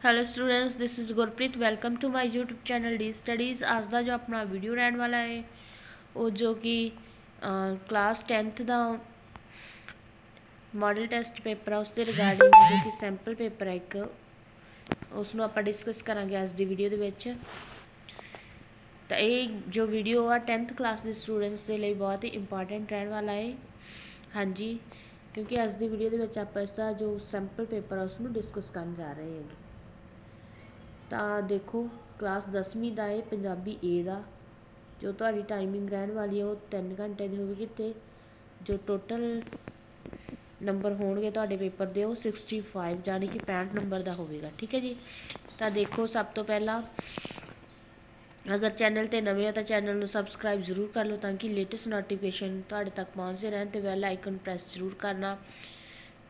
Hello students this is Gurpreet welcome to my YouTube channel D studies ਅੱਜ ਦਾ ਜੋ ਆਪਣਾ ਵੀਡੀਓ ਰਹਿਣ ਵਾਲਾ ਹੈ ਉਹ ਜੋ ਕਿ ਕਲਾਸ 10th ਦਾ ਮਾਡਲ ਟੈਸਟ ਪੇਪਰ ਆ ਉਸ ਦੇ ਰਿਗਾਰਡਿੰਗ ਜੋ ਕਿ ਸੈਂਪਲ ਪੇਪਰ ਹੈ ਇੱਕ ਉਸ ਨੂੰ ਆਪਾਂ ਡਿਸਕਸ ਕਰਾਂਗੇ ਅੱਜ ਦੀ ਵੀਡੀਓ ਦੇ ਵਿੱਚ ਤਾਂ ਇਹ ਜੋ ਵੀਡੀਓ ਆ 10th ਕਲਾਸ ਦੇ ਸਟੂਡੈਂਟਸ ਦੇ ਲਈ ਬਹੁਤ ਹੀ ਇੰਪੋਰਟੈਂਟ ਰਹਿਣ ਵਾਲਾ ਹੈ ਹਾਂਜੀ ਕਿਉਂਕਿ ਅੱਜ ਦੀ ਵੀਡੀਓ ਦੇ ਵਿੱਚ ਆਪਾਂ ਇਸ ਦਾ ਜੋ ਸੈਂਪਲ ਪੇਪਰ ਆ ਉਸ ਨੂੰ ਡਿਸਕਸ ਕਰਨ ਜਾ ਰਹੇ ਹੈਗੇ ਤਾਂ ਦੇਖੋ, ਕਲਾਸ 10ਵੀਂ ਦਾ ਹੈ ਪੰਜਾਬੀ ਏ ਦਾ। ਜੋ ਤੁਹਾਡੀ ਟਾਈਮਿੰਗ ਰਹਿਣ ਵਾਲੀ ਹੈ ਉਹ 3 ਘੰਟੇ ਦੀ ਹੋਵੇਗੀ ਤੇ ਜੋ ਟੋਟਲ ਨੰਬਰ ਹੋਣਗੇ ਤੁਹਾਡੇ ਪੇਪਰ ਦੇ, ਉਹ 65 ਯਾਨੀ ਕਿ 65 ਨੰਬਰ ਦਾ ਹੋਵੇਗਾ, ਠੀਕ ਹੈ ਜੀ? ਤਾਂ ਦੇਖੋ, ਸਭ ਤੋਂ ਪਹਿਲਾਂ ਅਗਰ ਚੈਨਲ ਤੇ ਨਵੇਂ ਹੋ ਤਾਂ ਚੈਨਲ ਨੂੰ ਸਬਸਕ੍ਰਾਈਬ ਜ਼ਰੂਰ ਕਰ ਲਓ ਤਾਂ ਕਿ ਲੇਟੈਸਟ ਨੋਟੀਫਿਕੇਸ਼ਨ ਤੁਹਾਡੇ ਤੱਕ ਪਹੁੰਚਦੇ ਰਹਿਣ ਤੇ ਬੈਲ ਆਈਕਨ ਪ੍ਰੈਸ ਜ਼ਰੂਰ ਕਰਨਾ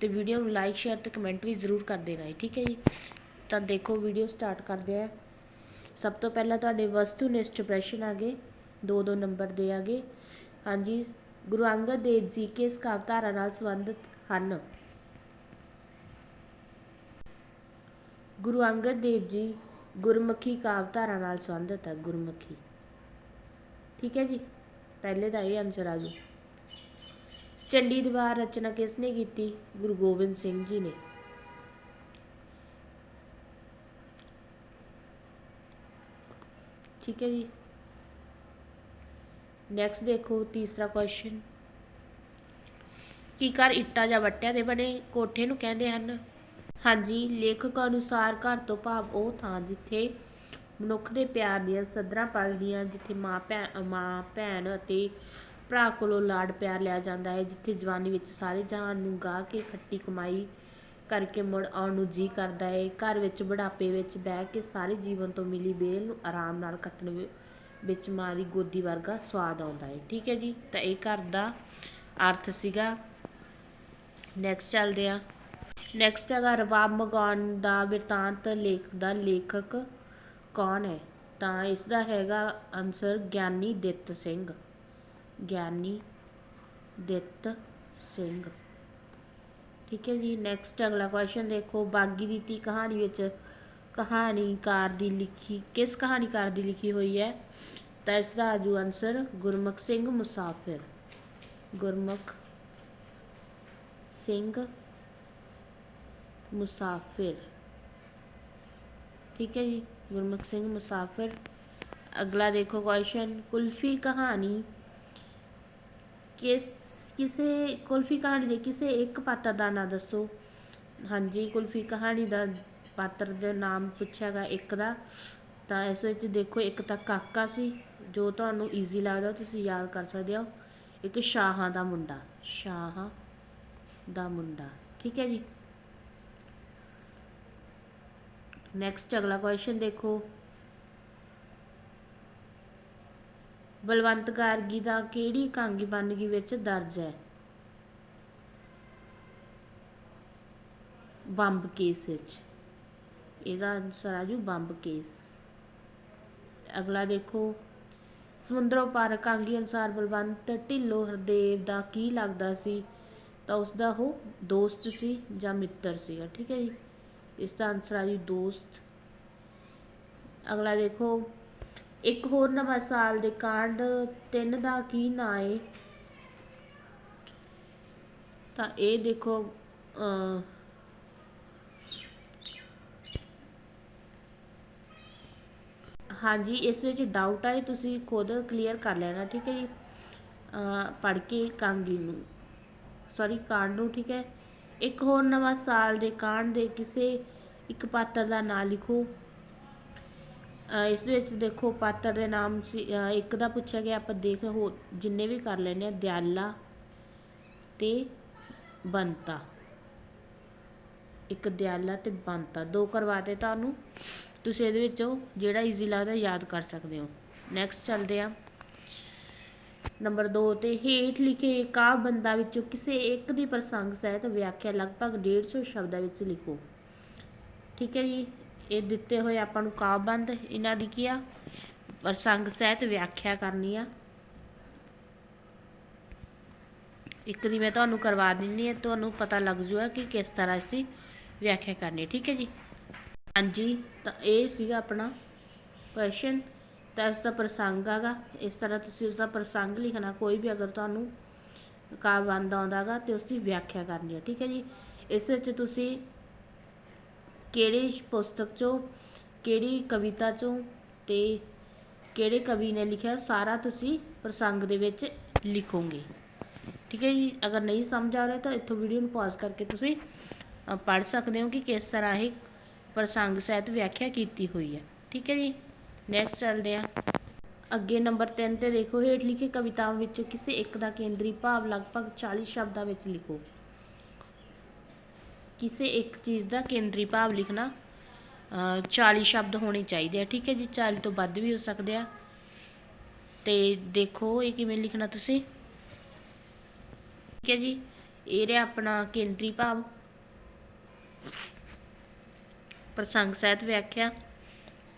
ਤੇ ਵੀਡੀਓ ਨੂੰ ਲਾਈਕ ਸ਼ੇਅਰ ਤੇ ਕਮੈਂਟ ਵੀ ਜ਼ਰੂਰ ਕਰ ਦੇਣਾ ਹੈ ਠੀਕ ਹੈ ਜੀ? ਤਾਂ ਦੇਖੋ ਵੀਡੀਓ ਸਟਾਰਟ ਕਰਦੇ ਆ। ਸਭ ਤੋਂ ਪਹਿਲਾਂ ਤੁਹਾਡੇ ਵਸਤੂ ਨਿਸਟ ਪ੍ਰਸ਼ਨ ਆ ਗਏ। ਦੋ ਦੋ ਨੰਬਰ ਦੇ ਆ ਗਏ। ਹਾਂਜੀ, ਗੁਰੂ ਅੰਗਦ ਦੇਵ ਜੀ ਕਿਸ ਕਾਵਧਾਰਾ ਨਾਲ ਸੰਬੰਧਿਤ ਹਨ? ਗੁਰੂ ਅੰਗਦ ਦੇਵ ਜੀ ਗੁਰਮੁਖੀ ਕਾਵਧਾਰਾ ਨਾਲ ਸੰਬੰਧਿਤ ਹੈ ਗੁਰਮੁਖੀ। ਠੀਕ ਹੈ ਜੀ? ਪਹਿਲੇ ਦਾ ਇਹ ਆਨਸਰ ਆ ਜੂ ਚੰਡੀ ਦੀਵਾਰ ਰਚਨਾ ਕਿਸ ਨੇ ਕੀਤੀ? ਗੁਰੂ ਗੋਬਿੰਦ ਸਿੰਘ ਜੀ ਨੇ। ਠੀਕ ਹੈ ਜੀ। ਨੈਕਸਟ ਦੇਖੋ ਤੀਸਰਾ ਕੁਐਸਚਨ ਕੀ ਘਰ ਇੱਟਾਂ ਜਾਂ ਵੱਟਿਆਂ ਦੇ ਬਣੇ ਕੋਠੇ ਨੂੰ ਕਹਿੰਦੇ ਹਨ? ਹਾਂਜੀ, ਲੇਖਕ ਅਨੁਸਾਰ ਘਰ ਤੋਂ ਭਾਵ ਉਹ ਥਾਂ ਜਿੱਥੇ ਮਨੁੱਖ ਦੇ ਪਿਆਰ ਦੀਆਂ ਸਦਰਾਂ ਪਲਦੀਆਂ, ਜਿੱਥੇ ਮਾਂ ਭੈਣ ਮਾਂ, ਭੈਣ ਅਤੇ ਭਰਾ ਕੋਲੋਂ ਲਾਡ ਪਿਆਰ ਲਿਆ ਜਾਂਦਾ ਹੈ, ਜਿੱਥੇ ਜਵਾਨੀ ਵਿੱਚ ਸਾਰੇ ਜਹਾਨ ਨੂੰ ਗਾਹ ਕੇ ਖੱਟੀ ਕਮਾਈ ਕਰਕੇ ਮੁੜ ਆਉਣ ਨੂੰ ਜੀ ਕਰਦਾ ਹੈ ਘਰ ਵਿੱਚ ਬੁਢਾਪੇ ਵਿੱਚ ਬਹਿ ਕੇ ਸਾਰੇ ਜੀਵਨ ਤੋਂ ਮਿਲੀ ਬੇਲ ਨੂੰ ਆਰਾਮ ਨਾਲ ਕੱਟਣ ਵਿ- ਵਿੱਚ ਮਾਂ ਦੀ ਗੋਦੀ ਵਰਗਾ ਸਵਾਦ ਆਉਂਦਾ ਹੈ ਠੀਕ ਹੈ ਜੀ? ਤਾਂ ਇਹ ਘਰ ਦਾ ਅਰਥ ਸੀਗਾ। ਨੈਕਸਟ ਚੱਲਦੇ ਆ ਨੈਕਸਟ ਹੈਗਾ ਰਬਾਬ ਮਗਾਉਣ ਦਾ ਬਿਰਤਾਂਤ ਲੇਖ ਦਾ ਲੇਖਕ ਕੌਣ ਹੈ? ਤਾਂ ਇਸ ਦਾ ਹੈਗਾ ਆਨਸਰ ਗਿਆਨੀ ਦਿੱਤ ਸਿੰਘ। ਗਿਆਨੀ ਦਿੱਤ ਸਿੰਘ। ਠੀਕ ਹੈ ਜੀ ਨੈਕਸਟ ਅਗਲਾ ਕੁਐਸਚਨ ਦੇਖੋ, ਬਾਗੀ ਦੀ ਕਹਾਣੀ ਵਿੱਚ ਕਹਾਣੀਕਾਰ ਦੀ ਲਿਖੀ, ਕਿਸ ਕਹਾਣੀਕਾਰ ਦੀ ਲਿਖੀ ਹੋਈ ਹੈ? ਤਾਂ ਇਸ ਦਾ ਆਜੂ ਆਨਸਰ ਗੁਰਮੁਖ ਸਿੰਘ ਮੁਸਾਫਿਰ। ਗੁਰਮੁਖ ਸਿੰਘ ਮੁਸਾਫਿਰ। ਠੀਕ ਹੈ ਜੀ, ਗੁਰਮੁਖ ਸਿੰਘ ਮੁਸਾਫਿਰ। ਅਗਲਾ ਦੇਖੋ ਕੁਐਸਚਨ ਕੁਲਫੀ ਕਹਾਣੀ ਕਿਸ, ਕਿਸੇ ਕੁਲਫੀ ਕਹਾਣੀ ਦੇ ਕਿਸੇ ਇੱਕ ਪਾਤਰ ਦਾ ਨਾਂ ਦੱਸੋ। ਹਾਂਜੀ, ਕੁਲਫੀ ਕਹਾਣੀ ਦਾ ਪਾਤਰ ਦਾ ਨਾਮ ਪੁੱਛਿਆਗਾ ਇੱਕ ਦਾ। ਤਾਂ ਇਸ ਵਿੱਚ ਦੇਖੋ, ਇੱਕ ਤਾਂ ਕਾਕਾ ਸੀ, ਜੋ ਤੁਹਾਨੂੰ ਈਜ਼ੀ ਲੱਗਦਾ, ਤੁਸੀਂ ਯਾਦ ਕਰ ਸਕਦੇ ਹੋ। ਇੱਕ ਸ਼ਾਹਾਂ ਦਾ ਮੁੰਡਾ, ਸ਼ਾਹਾਂ ਦਾ ਮੁੰਡਾ, ਠੀਕ ਹੈ ਜੀ। ਨੈਕਸਟ ਅਗਲਾ ਕੁਐਸਚਨ ਦੇਖੋ। ਬਲਵੰਤ ਗਾਰਗੀ ਦਾ ਕਿਹੜੀ ਕਾਂਗੀ ਵੰਨਗੀ ਵਿੱਚ ਦਰਜ ਹੈ? ਬੰਬ ਕੇਸ ਵਿੱਚ। ਇਹਦਾ ਆਨਸਰ ਆ ਜੂ ਬੰਬ ਕੇਸ। ਅਗਲਾ ਦੇਖੋ। ਸਮੁੰਦਰੋਂ ਪਾਰ ਕਾਂਗੀ ਅਨੁਸਾਰ ਬਲਵੰਤ ਢਿੱਲੋਂ ਹਰਦੇਵ ਦਾ ਕੀ ਲੱਗਦਾ ਸੀ? ਤਾਂ ਉਸ ਦਾ ਉਹ ਦੋਸਤ ਸੀ ਜਾਂ ਮਿੱਤਰ ਸੀਗਾ, ਠੀਕ ਹੈ ਜੀ? ਇਸ ਦਾ ਆਨਸਰ ਆ ਜੀ ਦੋਸਤ। ਅਗਲਾ ਦੇਖੋ। ਇੱਕ ਹੋਰ ਨਵਾਂ ਸਾਲ ਦੇ ਕਾਂਡ, ਤਿੰਨ ਦਾ ਕੀ ਨਾਂ ਏ? ਤਾਂ ਇਹ ਦੇਖੋ ਹਾਂਜੀ, ਇਸ ਵਿੱਚ ਡਾਊਟ ਹੈ ਤੁਸੀਂ ਖੁਦ ਕਲੀਅਰ ਕਰ ਲੈਣਾ, ਠੀਕ ਹੈ ਜੀ? ਪੜ੍ਹ ਕੇ ਕਾਂਗੀ ਨੂੰ ਸੌਰੀ ਕਾਂਡ ਨੂੰ, ਠੀਕ ਹੈ? ਇੱਕ ਹੋਰ ਨਵਾਂ ਸਾਲ ਦੇ ਕਾਂਡ ਦੇ ਕਿਸੇ ਇੱਕ ਪਾਤਰ ਦਾ ਨਾਂ ਲਿਖੋ। ਇਸ ਦੇ ਵਿੱਚ ਦੇਖੋ ਪਾਤਰ ਦੇ ਨਾਮ ਸੀ ਇੱਕ ਦਾ ਪੁੱਛਿਆ ਗਿਆ, ਆਪਾਂ ਦੇਖ ਹੋ ਜਿੰਨੇ ਵੀ ਕਰ ਲੈਣੇ ਆ ਦਿਆਲਾ ਤੇ ਬੰਤਾ। ਇੱਕ ਦਿਆਲਾ ਤੇ ਬੰਤਾ, ਦੋ ਕਰਵਾਤੇ ਤੁਹਾਨੂੰ। ਤੁਸੀਂ ਇਹਦੇ ਵਿੱਚੋਂ ਜਿਹੜਾ ਈਜ਼ੀ ਲੱਗਦਾ ਯਾਦ ਕਰ ਸਕਦੇ ਹੋ। ਨੈਕਸਟ ਚੱਲਦੇ ਆ ਨੰਬਰ 2 ਤੇ ਹੇਠ ਲਿਖੇ ਕਾਵਿ ਵਿੱਚੋਂ ਕਿਸੇ ਇੱਕ ਦੀ ਪ੍ਰਸੰਗ ਸਹਿਤ ਵਿਆਖਿਆ ਲਗਭਗ 150 ਸ਼ਬਦਾਂ ਵਿੱਚ ਲਿਖੋ। ਠੀਕ ਹੈ ਜੀ? ਇਹ ਦਿੱਤੇ ਹੋਏ ਆਪਾਂ ਨੂੰ ਕਾਵਿ ਇਹਨਾਂ ਦੀ ਕੀ ਆ? ਪ੍ਰਸੰਗ ਸਹਿਤ ਵਿਆਖਿਆ ਕਰਨੀ ਆ। ਇੱਕ ਦੀ ਮੈਂ ਤੁਹਾਨੂੰ ਕਰਵਾ ਦਿੰਨੀ ਹੈ ਤੁਹਾਨੂੰ ਪਤਾ ਲੱਗ ਜੂਗਾ ਕਿ ਕਿਸ ਤਰ੍ਹਾਂ ਅਸੀਂ ਵਿਆਖਿਆ ਕਰਨੀ ਠੀਕ ਹੈ ਜੀ? ਹਾਂਜੀ, ਤਾਂ ਇਹ ਸੀਗਾ ਆਪਣਾ ਕੁਐਸਚਨ ਤਾਂ ਇਸ ਦਾ ਪ੍ਰਸੰਗ ਹੈਗਾ ਇਸ ਤਰ੍ਹਾਂ ਤੁਸੀਂ ਉਸ ਦਾ ਪ੍ਰਸੰਗ ਲਿਖਣਾ, ਕੋਈ ਵੀ ਅਗਰ ਤੁਹਾਨੂੰ ਕਾਵਿ ਆਉਂਦਾ ਗਾ, ਤੇ ਉਸ ਦੀ ਵਿਆਖਿਆ ਕਰਨੀ ਹੈ ਠੀਕ ਹੈ ਜੀ? ਇਸ ਵਿੱਚ ਤੁਸੀਂ ਕਿਹੜੇ ਪੁਸਤਕ ਚੋਂ, ਕਿਹੜੀ ਕਵਿਤਾ ਚੋਂ ਅਤੇ ਕਿਹੜੇ ਕਵੀ ਨੇ ਲਿਖਿਆ, ਸਾਰਾ ਤੁਸੀਂ ਪ੍ਰਸੰਗ ਦੇ ਵਿੱਚ ਲਿਖੋਗੇ। ਠੀਕ ਹੈ ਜੀ, ਅਗਰ ਨਹੀਂ ਸਮਝ ਆ ਰਿਹਾ ਤਾਂ ਇੱਥੋਂ ਵੀਡੀਓ ਨੂੰ ਪਾਜ਼ ਕਰਕੇ ਤੁਸੀਂ ਪੜ੍ਹ ਸਕਦੇ ਹੋ ਕਿ ਕਿਸ ਤਰ੍ਹਾਂ ਇਹ ਪ੍ਰਸੰਗ ਸਹਿਤ ਵਿਆਖਿਆ ਕੀਤੀ ਹੋਈ ਹੈ। ਠੀਕ ਹੈ ਜੀ ਨੈਕਸਟ ਚੱਲਦੇ ਹਾਂ। ਅੱਗੇ ਨੰਬਰ 3 ਤੇ ਦੇਖੋ, ਹੇਠ ਲਿਖੇ ਕਵਿਤਾਵਾਂ ਵਿੱਚੋਂ ਕਿਸੇ ਇੱਕ ਦਾ ਕੇਂਦਰੀ ਭਾਵ ਲਗਭਗ 40 ਸ਼ਬਦਾਂ ਵਿੱਚ ਲਿਖੋ। ਕਿਸੇ ਇੱਕ ਚੀਜ਼ ਦਾ ਕੇਂਦਰੀ ਭਾਵ ਲਿਖਣਾ ਅ, 40 ਸ਼ਬਦ ਹੋਣੇ ਚਾਹੀਦੇ ਆ ਠੀਕ ਹੈ ਜੀ? 40 ਤੋਂ ਵੱਧ ਵੀ ਹੋ ਸਕਦੇ ਆ। ਤੇ ਦੇਖੋ ਇਹ ਕਿਵੇਂ ਲਿਖਣਾ ਤੁਸੀਂ। ਠੀਕ ਹੈ ਜੀ? ਇਹ ਰਿਹਾ ਆਪਣਾ ਕੇਂਦਰੀ ਭਾਵ। ਪ੍ਰਸੰਗ ਸਹਿਤ ਵਿਆਖਿਆ।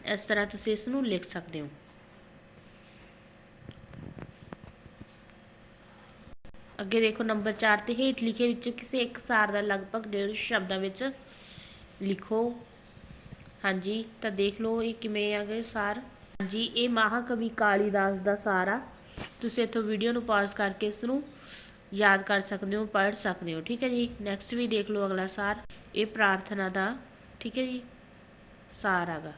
ਇਸ ਤਰ੍ਹਾਂ ਤੁਸੀਂ ਇਸ ਨੂੰ ਲਿਖ ਸਕਦੇ ਹੋ। ਅੱਗੇ ਦੇਖੋ ਨੰਬਰ 4 ਤੇ ਹੇਠ ਲਿਖੇ ਵਿੱਚ ਕਿਸੇ ਇੱਕ ਸਾਰ ਦਾ ਲਗਭਗ ਡੇਢ ਸ਼ਬਦਾਂ ਵਿੱਚ ਲਿਖੋ। ਹਾਂਜੀ, ਤਾਂ ਦੇਖ ਲਓ ਇਹ ਕਿਵੇਂ ਆ ਗਏ ਸਾਰ। ਹਾਂਜੀ, ਇਹ ਮਹਾਕਵੀ ਕਾਲੀਦਾਸ ਦਾ ਸਾਰ ਆ। ਤੁਸੀਂ ਇੱਥੋਂ ਵੀਡੀਓ ਨੂੰ ਪਾਜ਼ ਕਰਕੇ ਇਸ ਨੂੰ ਯਾਦ ਕਰ ਸਕਦੇ ਹੋ, ਪੜ੍ਹ ਸਕਦੇ ਹੋ। ਠੀਕ ਹੈ ਜੀ? ਨੈਕਸਟ ਵੀ ਦੇਖ ਲਓ ਅਗਲਾ ਸਾਰ। ਇਹ ਪ੍ਰਾਰਥਨਾ ਦਾ, ਠੀਕ ਹੈ ਜੀ? ਸਾਰ ਹੈਗਾ।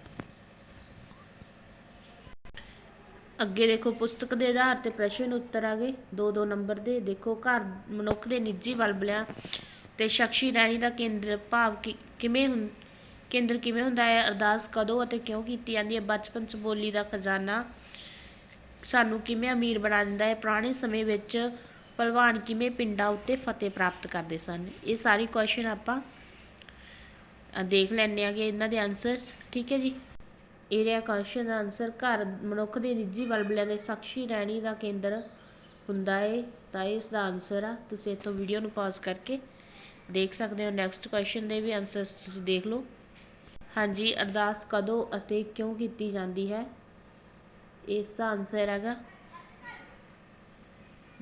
ਅੱਗੇ ਦੇਖੋ, ਪੁਸਤਕ ਦੇ ਆਧਾਰ ਤੇ ਪ੍ਰਸ਼ਨ ਉੱਤਰ ਆ ਗਏ। ਦੋ ਦੋ ਨੰਬਰ ਦੇ। ਦੇਖੋ, ਘਰ ਮਨੁੱਖ ਦੇ ਨਿੱਜੀ ਬਲਬਲਿਆਂ ਤੇ ਸ਼ਖਸੀ ਰਹਿਣੀ ਦਾ ਕੇਂਦਰ ਭਾਵ ਕਿਵੇਂ ਹੁੰ, ਕੇਂਦਰ ਕਿਵੇਂ ਹੁੰਦਾ ਹੈ, ਅਰਦਾਸ ਕਦੋਂ ਅਤੇ ਕਿਉਂ ਕੀਤੀ ਜਾਂਦੀ ਹੈ? ਬਚਪਨ ਚ ਬੋਲੀ ਦਾ ਖਜ਼ਾਨਾ ਸਾਨੂੰ ਕਿਵੇਂ ਅਮੀਰ ਬਣਾ ਦਿੰਦਾ ਹੈ? ਪੁਰਾਣੇ ਸਮੇਂ ਵਿੱਚ ਪਹਿਲਵਾਨ ਕਿਵੇਂ ਪਿੰਡਾਂ ਉੱਤੇ ਫਤਿਹ ਪ੍ਰਾਪਤ ਕਰਦੇ ਸਨ? ਇਹ ਸਾਰੀ ਕੁਐਸਚਨ ਆਪਾਂ ਦੇਖ ਲੈਣੇ ਆਗੇ ਇਹਨਾਂ ਦੇ ਆਨਸਰਸ ਠੀਕ ਹੈ ਜੀ? ਇਹ ਰਿਹਾ ਕੁਐਸਚਨ ਦਾ ਆਨਸਰ ਘਰ ਮਨੁੱਖ ਦੇ ਨਿੱਜੀ ਬਲਬਲਿਆਂ ਦੇ ਸ਼ਖਸੀ ਰਹਿਣੀ ਦਾ ਕੇਂਦਰ ਹੁੰਦਾ ਹੈ ਤਾਂ ਇਸ ਦਾ ਆਨਸਰ ਆ। ਤੁਸੀਂ ਇੱਥੋਂ ਵੀਡੀਓ ਨੂੰ ਪਾਜ਼ ਕਰਕੇ ਦੇਖ ਸਕਦੇ ਹੋ। ਨੈਕਸਟ ਕੁਐਸਚਨ ਦੇ ਵੀ ਆਨਸਰਸ ਤੁਸੀਂ ਦੇਖ ਲਓ। ਹਾਂਜੀ, ਅਰਦਾਸ ਕਦੋਂ ਅਤੇ ਕਿਉਂ ਕੀਤੀ ਜਾਂਦੀ ਹੈ? ਇਸ ਦਾ ਆਨਸਰ ਹੈਗਾ।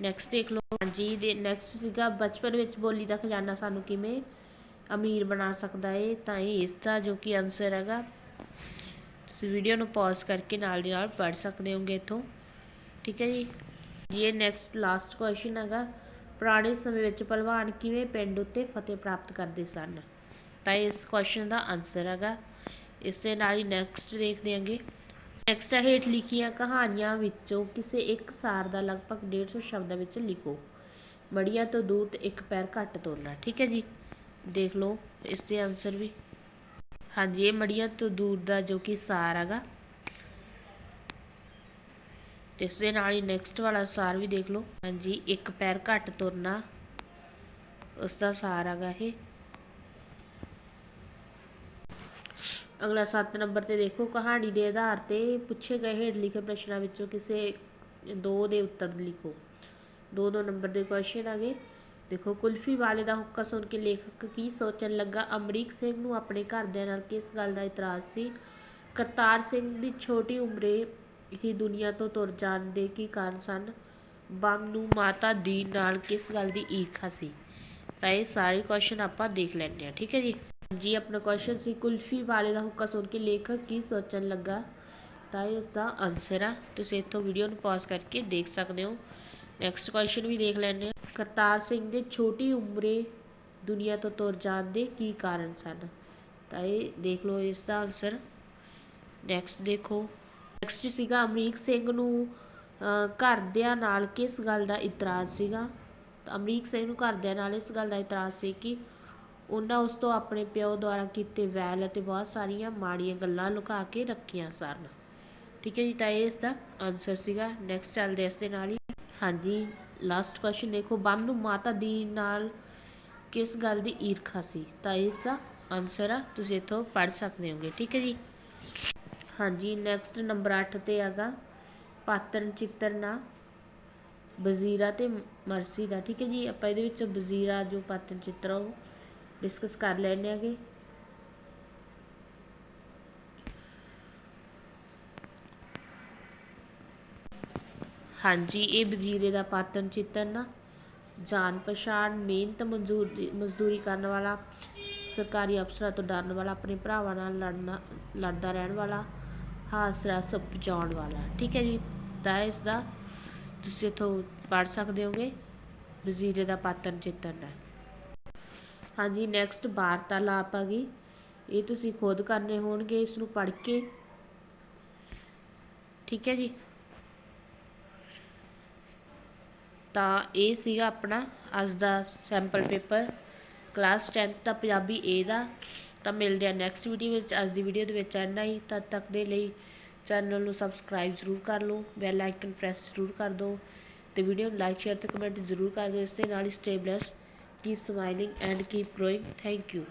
ਨੈਕਸਟ ਦੇਖ ਲਓ। ਹਾਂਜੀ, ਦੇ ਨੈਕਸਟ ਸੀਗਾ, ਬਚਪਨ ਵਿੱਚ ਬੋਲੀ ਦਾ ਖਜ਼ਾਨਾ ਸਾਨੂੰ ਕਿਵੇਂ ਅਮੀਰ ਬਣਾ ਸਕਦਾ ਹੈ ਤਾਂ ਇਹ ਇਸ ਦਾ ਜੋ ਕਿ ਆਨਸਰ ਹੈਗਾ। ਤੁਸੀਂ ਵੀਡੀਓ ਨੂੰ ਪਾਜ਼ ਕਰਕੇ ਨਾਲ ਦੀ ਨਾਲ ਪੜ੍ਹ ਸਕਦੇ ਹੋਗੇ ਇੱਥੋਂ। ਠੀਕ ਹੈ ਜੀ? ਜੀ, ਇਹ ਨੈਕਸਟ ਲਾਸਟ ਕੁਐਸਚਨ ਹੈਗਾ। ਪੁਰਾਣੇ ਸਮੇਂ ਵਿੱਚ ਪਹਿਲਵਾਨ ਕਿਵੇਂ ਪਿੰਡ ਉੱਤੇ ਫਤਿਹ ਪ੍ਰਾਪਤ ਕਰਦੇ ਸਨ? ਤਾਂ ਇਸ ਕੁਐਸਚਨ ਦਾ ਆਨਸਰ ਹੈਗਾ। ਇਸ ਦੇ ਨਾਲ ਹੀ ਨੈਕਸਟ ਦੇਖਦੇ ਹਾਂਗੇ। ਨੈਕਸਟ ਹੈ ਹੇਠ ਲਿਖੀਆਂ ਕਹਾਣੀਆਂ ਵਿੱਚੋਂ ਕਿਸੇ ਇੱਕ ਸਾਰ ਦਾ ਲਗਭਗ 150 ਸ਼ਬਦਾਂ ਵਿੱਚ ਲਿਖੋ। ਮੜੀਆਂ ਤੋਂ ਦੂਰ ਤੇ ਇੱਕ ਪੈਰ ਘੱਟ ਤੋਰਨਾ। ਠੀਕ ਹੈ ਜੀ? ਦੇਖ ਲਓ, ਇਸ ਦੇ ਆਨਸਰ ਵੀ। ਹਾਂਜੀ, ਇਹ ਮੜੀਆਂ ਤੋਂ ਦੂਰ ਦਾ ਜੋ ਕਿ ਸਾਰ ਹੈਗਾ। ਇਸ ਦੇ ਨਾਲ ਹੀ ਨੈਕਸਟ ਵਾਲਾ ਸਾਰ ਵੀ ਦੇਖ ਲਓ। ਹਾਂਜੀ, ਇੱਕ ਪੈਰ ਘੱਟ ਤੁਰਨਾ ਉਸ ਦਾ ਸਾਰ ਹੈਗਾ ਇਹ। ਅਗਲਾ 7 ਨੰਬਰ ਤੇ ਦੇਖੋ, ਕਹਾਣੀ ਦੇ ਆਧਾਰ ਤੇ ਪੁੱਛੇ ਗਏ ਹੇਠ ਲਿਖੇ ਪ੍ਰਸ਼ਨਾਂ ਵਿੱਚੋਂ ਕਿਸੇ ਦੋ ਦੇ ਉੱਤਰ ਲਿਖੋ। ਦੋ ਦੋ ਨੰਬਰ ਦੇ ਕੁਐਸਚਨ ਆਗੇ ਦੇਖੋ, ਕੁਲਫੀ ਵਾਲੇ ਦਾ ਹੁੱਕਾ ਸੁਣ ਕੇ ਲੇਖਕ ਕੀ ਸੋਚਣ ਲੱਗਾ? ਅਮਰੀਕ ਸਿੰਘ ਨੂੰ ਆਪਣੇ ਘਰਦਿਆਂ ਨਾਲ ਕਿਸ ਗੱਲ ਦਾ ਇਤਰਾਜ਼ ਸੀ? ਕਰਤਾਰ ਸਿੰਘ ਦੀ ਛੋਟੀ ਉਮਰੇ ਹੀ ਦੁਨੀਆ ਤੋਂ ਤੁਰ ਜਾਣ ਦੇ ਕੀ ਕਾਰਨ ਸਨ? ਬੰਮ ਨੂੰ ਮਾਤਾ ਦੀ ਨਾਲ ਕਿਸ ਗੱਲ ਦੀ ਈਰਖਾ ਸੀ? ਤਾਂ ਇਹ ਸਾਰੇ ਕੁਐਸਚਨ ਆਪਾਂ ਦੇਖ ਲੈਣੇ ਆ ਠੀਕ ਹੈ ਜੀ? ਜੀ ਆਪਣਾ ਕੁਐਸਚਨ ਸੀ, ਕੁਲਫੀ ਵਾਲੇ ਦਾ ਹੁੱਕਾ ਸੁਣ ਕੇ ਲੇਖਕ ਕੀ ਸੋਚਣ ਲੱਗਾ? ਤਾਂ ਇਹ ਇਸ ਦਾ ਆਨਸਰ ਆ। ਤੁਸੀਂ ਇੱਥੋਂ ਵੀਡੀਓ ਨੂੰ ਪਾਜ਼ ਕਰਕੇ ਦੇਖ ਸਕਦੇ ਹੋ। ਨੈਕਸਟ ਕੁਐਸਚਨ ਵੀ ਦੇਖ ਲੈਣੇ ਆ ਕਰਤਾਰ ਸਿੰਘ ਦੇ ਛੋਟੀ ਉਮਰੇ ਦੁਨੀਆ ਤੋਂ ਤੁਰ ਜਾਣ ਦੇ ਕੀ ਕਾਰਨ ਸਨ? ਤਾਂ ਇਹ ਦੇਖ ਲਓ ਇਸ ਦਾ ਆਨਸਰ ਨੈਕਸਟ ਦੇਖੋ। ਨੈਕਸਟ ਸੀਗਾ ਅਮਰੀਕ ਸਿੰਘ ਨੂੰ ਘਰਦਿਆਂ ਨਾਲ ਕਿਸ ਗੱਲ ਦਾ ਇਤਰਾਜ਼ ਸੀਗਾ? ਤਾਂ ਅਮਰੀਕ ਸਿੰਘ ਨੂੰ ਘਰਦਿਆਂ ਨਾਲ ਇਸ ਗੱਲ ਦਾ ਇਤਰਾਜ਼ ਸੀ ਕਿ ਉਹਨਾਂ ਉਸ ਤੋਂ ਆਪਣੇ ਪਿਓ ਦੁਆਰਾ ਕੀਤੇ ਵੈਲ ਅਤੇ ਬਹੁਤ ਸਾਰੀਆਂ ਮਾੜੀਆਂ ਗੱਲਾਂ ਲੁਕਾ ਕੇ ਰੱਖੀਆਂ ਸਨ। ਠੀਕ ਹੈ ਜੀ, ਤਾਂ ਇਹ ਇਸ ਦਾ ਆਨਸਰ ਸੀਗਾ। ਨੈਕਸਟ ਚੱਲਦੇ ਇਸ ਦੇ ਨਾਲ ਹੀ। ਹਾਂਜੀ। ਲਾਸਟ ਕੁਐਸਚਨ ਦੇਖੋ ਬੰਮ ਨੂੰ ਮਾਤਾ ਦੀ ਨਾਲ ਕਿਸ ਗੱਲ ਦੀ ਈਰਖਾ ਸੀ? ਤਾਂ ਇਸ ਦਾ ਆਨਸਰ ਆ, ਤੁਸੀਂ ਇੱਥੋਂ ਪੜ੍ਹ ਸਕਦੇ ਹੋਗੇ, ਠੀਕ ਹੈ ਜੀ? ਹਾਂਜੀ ਨੈਕਸਟ ਨੰਬਰ 8 ਤੇ ਹੈਗਾ, ਪਾਤਰ ਚਿੱਤਰ ਨਾ, ਵਜ਼ੀਰਾ ਤੇ ਮਰਸੀ ਦਾ, ਠੀਕ ਹੈ ਜੀ? ਆਪਾਂ ਇਹਦੇ ਵਿੱਚ ਵਜ਼ੀਰਾ, ਜੋ ਪਾਤਰ ਚਿੱਤਰ ਉਹ ਡਿਸਕਸ ਕਰ ਲੈਣੇ ਆਗੇ ਹਾਂਜੀ, ਇਹ ਵਜ਼ੀਰੇ ਦਾ ਪਾਤਨ ਚਿੱਤਰ ਜਾਣ ਪਛਾਣ ਮਿਹਨਤ, ਮਜ਼ਦੂਰ, ਮਜ਼ਦੂਰੀ ਕਰਨ ਵਾਲਾ, ਸਰਕਾਰੀ ਅਫਸਰਾਂ ਤੋਂ ਡਰਨ ਵਾਲਾ, ਆਪਣੇ ਭਰਾਵਾਂ ਨਾਲ ਲੜਨਾ, ਲੜਦਾ ਰਹਿਣ ਵਾਲਾ, ਹਾਸ ਰਸ ਪਹੁੰਚਾਉਣ ਵਾਲਾ। ਠੀਕ ਹੈ ਜੀ? ਤਾਂ ਇਸ ਦਾ ਤੁਸੀਂ ਇੱਥੋਂ ਪੜ੍ਹ ਸਕਦੇ ਹੋਗੇ, ਵਜ਼ੀਰੇ ਦਾ ਪਾਤਰ ਚਿੱਤਰ ਹੈ ਹਾਂਜੀ ਨੈਕਸਟ ਵਾਰਤਾਲਾਪ ਆ ਗਈ। ਇਹ ਤੁਸੀਂ ਖੁਦ ਕਰਨੇ ਹੋਣਗੇ ਇਸ ਨੂੰ ਪੜ੍ਹ ਕੇ। ਠੀਕ ਹੈ ਜੀ? ਤਾਂ ਇਹ ਸੀਗਾ ਆਪਣਾ ਅੱਜ ਦਾ ਸੈਂਪਲ ਪੇਪਰ ਕਲਾਸ 10th ਦਾ ਪੰਜਾਬੀ ਏ ਦਾ। ਤਾਂ ਮਿਲਦੇ ਆ ਨੈਕਸਟ ਵੀਡੀਓ ਵਿੱਚ, ਅੱਜ ਦੀ ਵੀਡੀਓ ਦੇ ਵਿੱਚ ਇੰਨਾ ਹੀ। ਤਦ ਤੱਕ ਦੇ ਲਈ ਚੈਨਲ ਨੂੰ ਸਬਸਕ੍ਰਾਈਬ ਜ਼ਰੂਰ ਕਰ ਲਓ ਬੈਲ ਆਈਕਨ ਪ੍ਰੈਸ ਜ਼ਰੂਰ ਕਰ ਦਿਓ ਤੇ ਵੀਡੀਓ ਨੂੰ ਲਾਈਕ ਸ਼ੇਅਰ ਤੇ ਕਮੈਂਟ ਜ਼ਰੂਰ ਕਰ ਦਿਓ। ਇਸ ਦੇ ਨਾਲ ਹੀ stay keep smiling and keep growing thank you